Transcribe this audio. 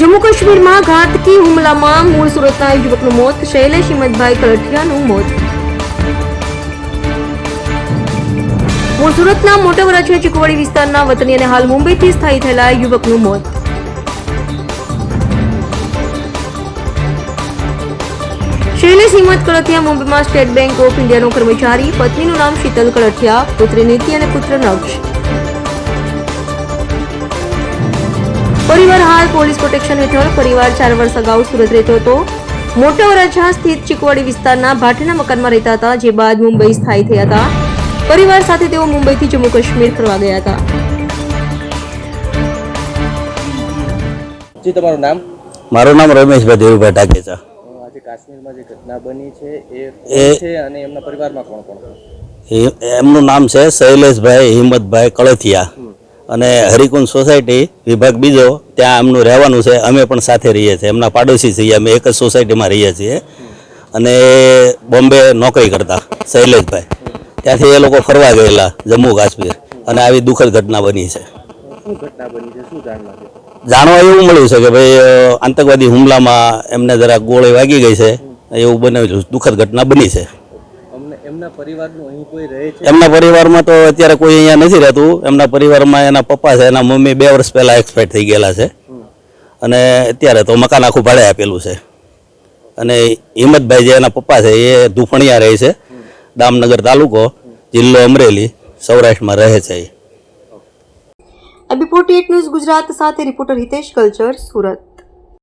જમ્મુ કાશ્મીરમાં ઘાતકી હુમલામાં મૂળ સુરતના યુવકનું મોત, શૈલેષ હિંમતભાઈ કલઠિયાનું મોત. મૂળ સુરતના મોટા વરાછા ચીકુવાડી વિસ્તારના વતની અને હાલ મુંબઈથી સ્થાયી થયેલા યુવકનું મોત. શૈલેષ હિંમત કળથિયા મુંબઈમાં સ્ટેટ બેંક ઓફ ઇન્ડિયાનો કર્મચારી, પત્નીનું નામ શીતલ કળથિયા પુત્રી નીતિ અને પુત્ર નક્ષ. પરિવાર હાલ પોલીસ પ્રોટેક્શન હેઠળ પરિવાર ચાર વર્ષ અગાઉ સુરત રહેતો હતો. મોટા વરાછા સ્થિત ચીકવાડી વિસ્તારના ભાટેના મકાનમાં રહેતા હતા જે બાદ મુંબઈ સ્થાયી થયા હતા. પરિવાર સાથે તેઓ મુંબઈથી જમ્મુ કાશ્મીર ફરવા ગયા હતા. જી તમારું નામ? મારું નામ રમેશભાઈ દેવુભાઈ ટાકેચા આજે કાશ્મીરમાં જે ઘટના બની છે એ એ- છે અને એમના પરિવારમાં કોણ કોણ એમનું નામ છે શૈલેષભાઈ હિંમતભાઈ કળથિયા. અને હરિકુંજ સોસાયટી વિભાગ બીજો ત્યાં એમનું રહેવાનું છે. અમે પણ સાથે રહીએ છીએ. એમના પાડોશી છીએ. અમે એક જ સોસાયટીમાં રહીએ છીએ. અને બોમ્બે નોકરી કરતા શૈલેષભાઈ. ત્યાંથી એ લોકો ફરવા ગયેલા જમ્મુ કાશ્મીર. અને આવી દુઃખદ ઘટના બની છે. જાણવા એવું મળ્યું છે કે ભાઈ આતંકવાદી હુમલામાં એમને જરા ગોળી વાગી ગઈ છે. એવું બને દુઃખદ ઘટના બની છે. એમના પરિવારનું અહીં કોઈ રહે છે? એમના પરિવારમાં તો અત્યારે કોઈ અહીંયા નથી રહેતું. એમના પરિવારમાં એના પપ્પા છે એના મમ્મી બે વર્ષ પહેલાં એક્સપાયર થઈ ગયેલા છે. અને અત્યારે તો મકાન આખું ભાડે આપેલું છે. અને હિંમતભાઈ જે એના પપ્પા છે એ ધુફણિયા રહે છે. દામનગર તાલુકો જિલ્લો અમરેલી સૌરાષ્ટ્રમાં રહે છે એ. એબી ફોર્ટી ન્યૂઝ ગુજરાત સાથે રિપોર્ટર હિતેશ કલ્ચર સુરત.